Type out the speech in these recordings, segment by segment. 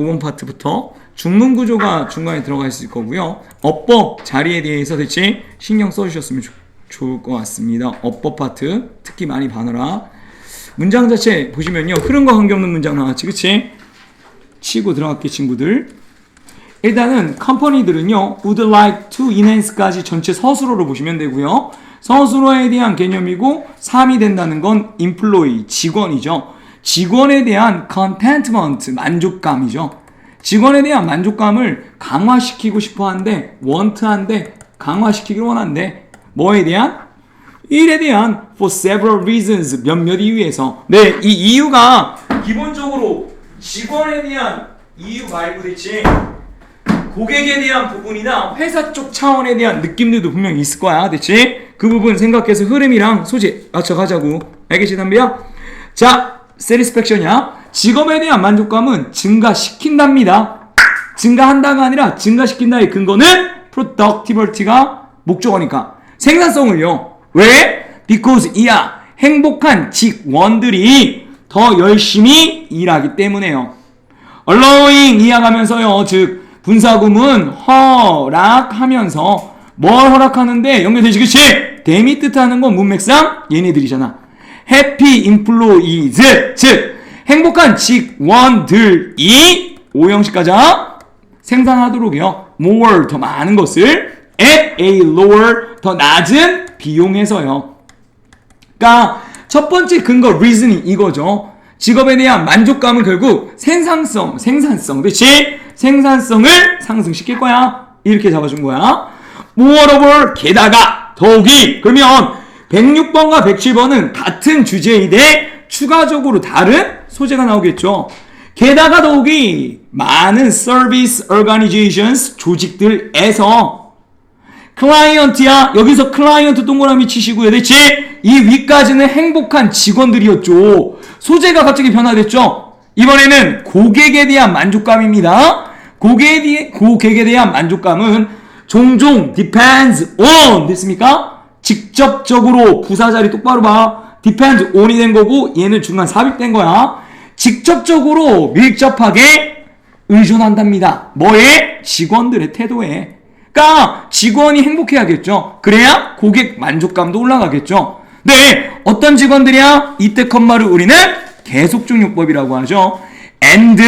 5번 파트부터 중문 구조가 중간에 들어가 있을 거고요. 어법 자리에 대해서 대체 신경 써주셨으면 좋, 좋을 것 같습니다. 어법 파트 특히 많이 봐놓으라. 문장 자체 보시면요. 흐름과 관계없는 문장 나왔지, 그치? 치고 들어갈게 친구들. 일단은 컴퍼니들은요. would like to enhance까지 전체 서술어로 보시면 되고요. 서술어에 대한 개념이고 3이 된다는 건 employee, 직원이죠. 직원에 대한 contentment, 만족감이죠. 직원에 대한 만족감을 강화시키고 싶어 한데 want한데 강화시키기를 원한데 뭐에 대한? 일에 대한 for several reasons 몇몇 이유에서 네, 이 이유가 기본적으로 직원에 대한 이유 말고 대체 고객에 대한 부분이나 회사 쪽 차원에 대한 느낌들도 분명히 있을 거야. 대체 그 부분 생각해서 흐름이랑 소재 맞춰가자고. 알겠지, 담비야? 자, satisfaction이야. 직업에 대한 만족감은 증가시킨답니다. 증가한다가 아니라 증가시킨다의 근거는 productivity가 목적어니까 생산성을요. 왜? Because 이야 행복한 직원들이 더 열심히 일하기 때문에요. allowing 이해가면서요. 즉 분사구문 허락하면서 뭘 허락하는데 그치? 댐이 뜻하는 건 문맥상 얘네들이잖아. Happy employees 즉 행복한 직원들이 오형식 가자 생산하도록요. more 더 많은 것을 at a lower 더 낮은 비용에서요. 그러니까 첫 번째 근거 reason이 이거죠. 직업에 대한 만족감은 결국 생산성, 생산성, 그렇지? 생산성을 상승시킬 거야. 이렇게 잡아준 거야. moreover, 게다가, 더욱이, 그러면 106번과 107번은 같은 주제인데 추가적으로 다른 소재가 나오겠죠. 게다가 더욱이 많은 service organizations 조직들에서 클라이언트야 여기서 클라이언트 동그라미 치시고요 대체 이 위까지는 행복한 직원들이었죠. 소재가 갑자기 변화됐죠. 이번에는 고객에 대한 만족감입니다. 고객에, 대, 고객에 대한 만족감은 종종 depends on 됐습니까 직접적으로 부사 자리 똑바로 봐 depends on이 된 거고 얘는 중간 삽입된 거야 직접적으로 밀접하게 의존한답니다 뭐에 직원들의 태도에 그러니까 직원이 행복해야겠죠. 그래야 고객 만족감도 올라가겠죠. 네, 어떤 직원들이야? 이때 컴마를 우리는 계속적용법이라고 하죠. and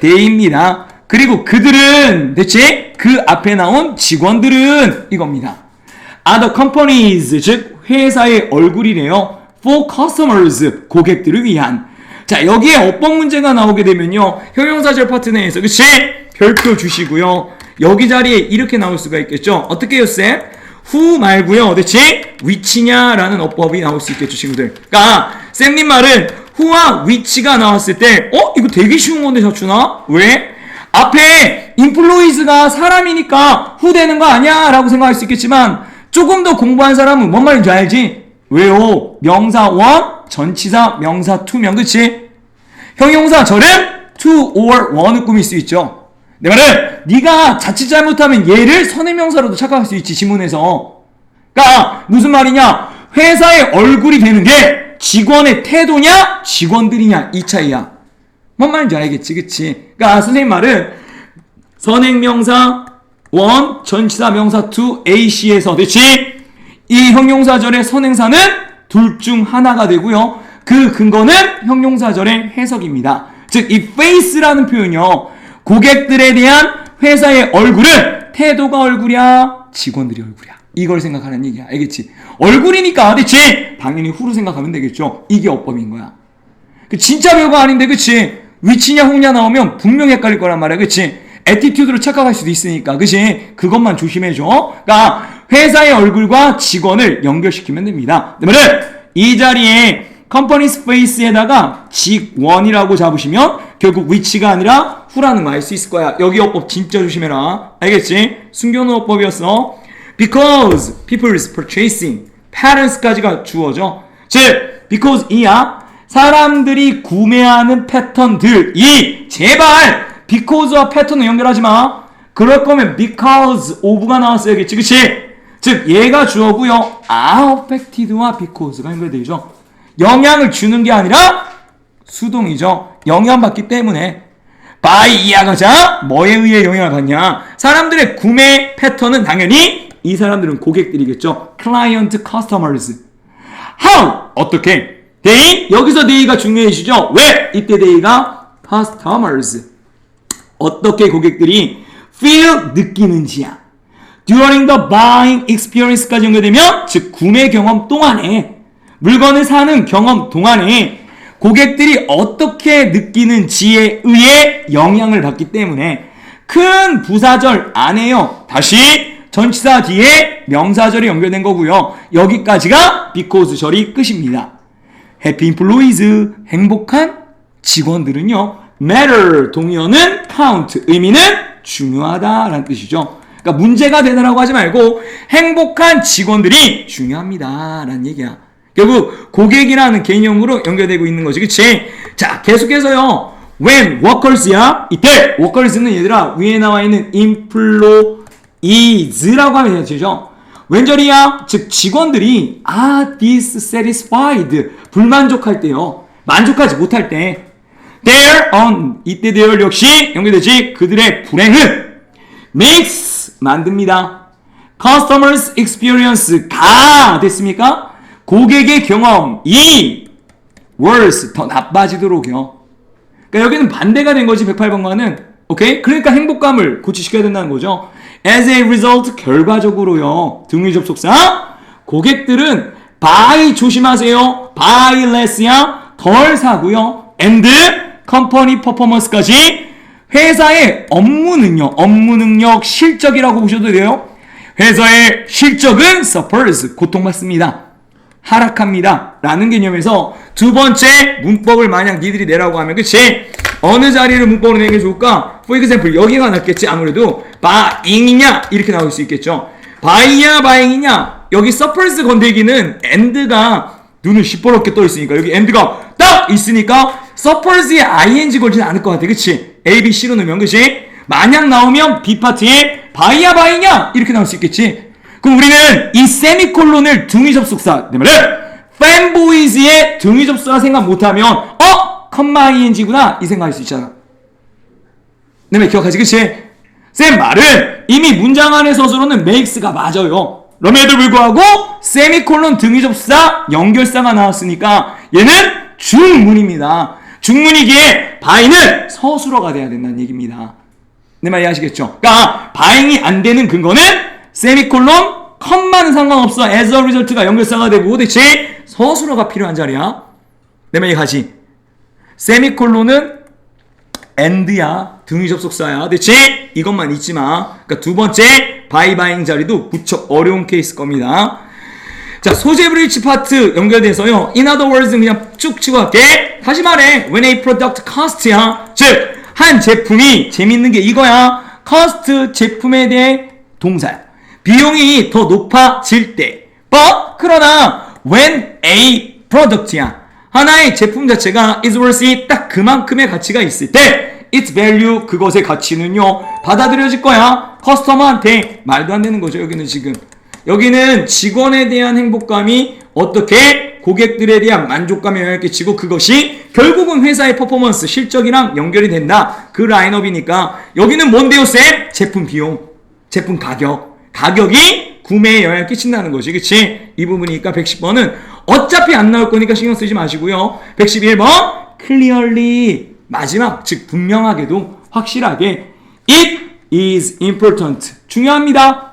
they입니다. 그리고 그들은 대체 그 앞에 나온 직원들은 이겁니다. Other companies 즉 회사의 얼굴이래요. for customers 고객들을 위한 자 여기에 어법 문제가 나오게 되면요 형용사절 파트 내에서 그치 별표 주시고요 여기 자리에 이렇게 나올 수가 있겠죠. 어떻게 해요, 쌤? 후 말고요. 대체 위치냐라는 어법이 나올 수 있겠죠, 친구들. 그러니까 쌤님 말은 후와 위치가 나왔을 때, 어? 이거 되게 쉬운 건데, 자추나? 왜? 앞에 인플로이즈가 사람이니까 후 되는 거 아니야? 라고 생각할 수 있겠지만 조금 더 공부한 사람은 뭔 말인지 알지? 왜요? 명사 원, 전치사 명사 투명, 그치? 형용사 절은 to or one을 꾸밀 수 있죠. 내 말은 네가 자칫 잘못하면 얘를 선행명사로도 착각할 수 있지 지문에서 그러니까 무슨 말이냐 회사의 얼굴이 되는 게 직원의 태도냐 직원들이냐 이 차이야 뭔 말인지 알겠지 그치 그러니까 선생님 말은 선행명사 원 전치사 명사 투 AC에서 대치 이 형용사절의 선행사는 둘 중 하나가 되고요 그 근거는 형용사절의 해석입니다 즉 이 face라는 표현이요 고객들에 대한 회사의 얼굴은 태도가 얼굴이야, 직원들이 얼굴이야. 이걸 생각하는 얘기야. 알겠지? 얼굴이니까, 그치? 당연히 후로 생각하면 되겠죠? 이게 어법인 거야. 그 진짜 별거 아닌데, 그치? 위치냐, 홍냐 나오면 분명 헷갈릴 거란 말이야. 그치? 에티튜드로 착각할 수도 있으니까. 그치? 그것만 조심해줘. 그니까, 회사의 얼굴과 직원을 연결시키면 됩니다. 그러면 이 자리에 컴퍼니 스페이스에다가 직원이라고 잡으시면 결국 위치가 아니라 후라는 거 알 수 있을 거야. 여기 어법 진짜 조심해라. 알겠지? 숨겨놓은 어법이었어. Because people's purchasing patterns까지가 주어져. 즉, because 이야 사람들이 구매하는 패턴들이 제발 because와 패턴을 연결하지 마. 그럴 거면 because of가 나왔어야겠지, 그치? 즉 얘가 주어고요. affected와 because가 연결되죠. 영향을 주는 게 아니라 수동이죠. 영향받기 때문에 by야 가자 뭐에 의해 영향을 받냐? 사람들의 구매 패턴은 당연히 이 사람들은 고객들이겠죠. client customers. how 어떻게? they 여기서 they가 중요해지죠. 왜? 이때 they가 customers. 어떻게 고객들이 feel 느끼는지야. during the buying experience까지 연결되면 즉 구매 경험 동안에 물건을 사는 경험 동안에 고객들이 어떻게 느끼는지에 의해 영향을 받기 때문에 큰 부사절 안에요. 다시 전치사 뒤에 명사절이 연결된 거고요. 여기까지가 because 절이 끝입니다. happy employees 행복한 직원들은요. Matter 동의어는 count 의미는 중요하다라는 뜻이죠. 그러니까 문제가 되다라고 하지 말고 행복한 직원들이 중요합니다라는 얘기야. 결국 고객이라는 개념으로 연결되고 있는 거지, 그치? 자, 계속해서요. when workers야 이때 workers는 얘들아 위에 나와 있는 employees라고 하면 되죠. 왼절이야 즉 직원들이 are dissatisfied 불만족할 때요. 만족하지 못할 때 their on 이때 their 역시 연결되지 그들의 불행은 makes 만듭니다. customers experience가 됐습니까? 고객의 경험이 worse 더 나빠지도록요. 그러니까 여기는 반대가 된 거지 108번과는 오케이? 그러니까 행복감을 고취시켜야 된다는 거죠. As a result 결과적으로요. 등위 접속사 고객들은 buy 조심하세요. buy less야 덜 사고요. and company performance까지 회사의 업무 능력, 업무 능력 실적이라고 보셔도 돼요. 회사의 실적은 suffers 고통받습니다. 하락합니다. 라는 개념에서 두 번째 문법을 만약 니들이 내라고 하면 그치? 어느 자리를 문법으로 내는 게 좋을까? For example 여기가 낫겠지 아무래도 buying이냐 이렇게 나올 수 있겠죠. buy냐 buying이냐 여기 suffers 건들기는 and가 눈을 시퍼렇게 떠 있으니까 여기 and가 딱 있으니까 suppers에 ing 걸지는 않을 것 같아 그치? A, B, C로 넣으면 그치? 만약 나오면 B 파트에 buy야 buy냐 이렇게 나올 수 있겠지? 그럼 우리는 이 세미콜론을 등위 접속사 내 말은 fanboys의 등위 접속사 생각 못하면 어? 컴마 ing구나 이 생각할 수 있잖아 내 말 기억하지 그치? 쌤 말은 이미 문장 안에 서술어는 makes가 맞아요 그럼에도 불구하고 세미콜론 등위 접속사 연결사가 나왔으니까 얘는 중문입니다 중문이기에 바이는 서술어가 돼야 된다는 얘기입니다. 내 말 이해하시겠죠? 그러니까 바잉이 안 되는 근거는 세미콜론 컴마는 상관없어. As a result가 연결사가 되고 대체 서술어가 필요한 자리야. 내 말 이해가지 세미콜론은 and야 등위 접속사야. 대체 이것만 잊지 마. 그러니까 두 번째 바이바잉 자리도 무척 어려운 케이스 겁니다 자 소재 브리치 파트 연결돼서요. In other words 그냥 쭉 치고 갈게. 다시 말해. When a product cost야. 즉 한 제품이 재밌는 게 이거야. Cost 제품에 대해 동사야 비용이 더 높아질 때. But 그러나 when a product야. 하나의 제품 자체가 is worth 딱 그만큼의 가치가 있을 때 its value 그것의 가치는요 받아들여질 거야. 커스터머한테 말도 안 되는 거죠 여기는 지금 여기는 직원에 대한 행복감이 어떻게 고객들에 대한 만족감에 영향을 끼치고 그것이 결국은 회사의 퍼포먼스 실적이랑 연결이 된다 그 라인업이니까 여기는 뭔데요 쌤? 제품 비용 제품 가격 가격이 구매에 영향을 끼친다는 것이 그치? 이 부분이니까 110번은 어차피 안 나올 거니까 신경 쓰지 마시고요 111번 clearly 마지막 즉 분명하게도 확실하게 it is important 중요합니다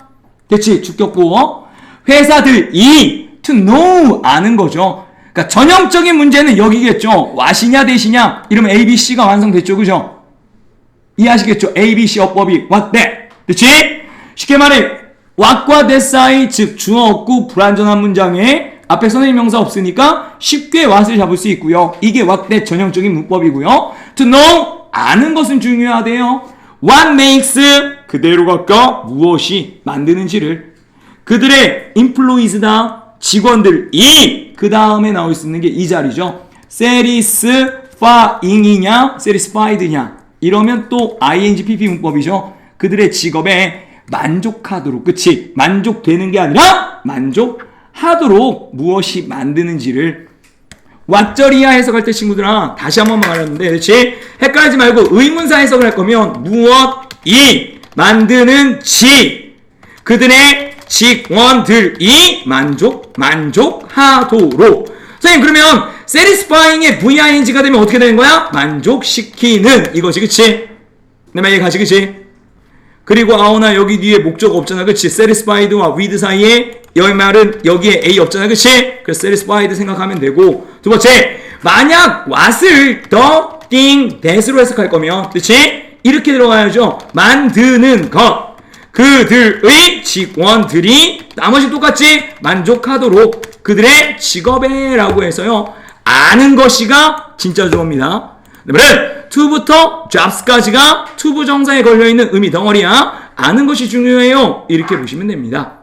됐지? 주격고 회사들이 to know 아는 거죠. 그러니까 전형적인 문제는 여기겠죠. 와시냐 대시냐? 이러면 A, B, C가 완성됐죠. 그죠? 이해하시겠죠? A, B, C 어법이 what, that 됐지? 쉽게 말해. what과 that 사이 즉 주어 없고 불완전한 문장에 앞에 선생님 명사 없으니까 쉽게 what을 잡을 수 있고요. 이게 what, that 전형적인 문법이고요. to know 아는 것은 중요하대요. What makes 그대로 갈까 무엇이 만드는지를 그들의 employees다 직원들이 그 다음에 나올 수 있는 게 이 자리죠. satisfying이냐, satisfied냐 이러면 또 ing pp 문법이죠. 그들의 직업에 만족하도록, 그치? 만족되는 게 아니라 만족하도록 무엇이 만드는지를 왓저리야 해석할 때 친구들아 다시 한 번만 말했는데 그렇지? 헷갈리지 말고 의문사 해석을 할 거면 무엇이 만드는 지 그들의 직원들이 만족 만족하도록 선생님 그러면 satisfying의 VING가 되면 어떻게 되는 거야? 만족시키는 이거지 그치? 내말 이해가지 그치? 그리고 아우나 여기 뒤에 목적 없잖아 그치? satisfied와 with 사이에 여기 말은 여기에 A 없잖아 그치? 그래서 satisfied 생각하면 되고 두 번째 만약 what을 the thing that으로 해석할 거면 그치? 이렇게 들어가야죠. 만드는 것. 그들의 직원들이 나머지 똑같이 만족하도록 그들의 직업에 라고 해서요. 아는 것이가 진짜 그러면 to부터 jobs까지가 to 부정사에 걸려있는 의미 덩어리야. 아는 것이 중요해요. 이렇게 보시면 됩니다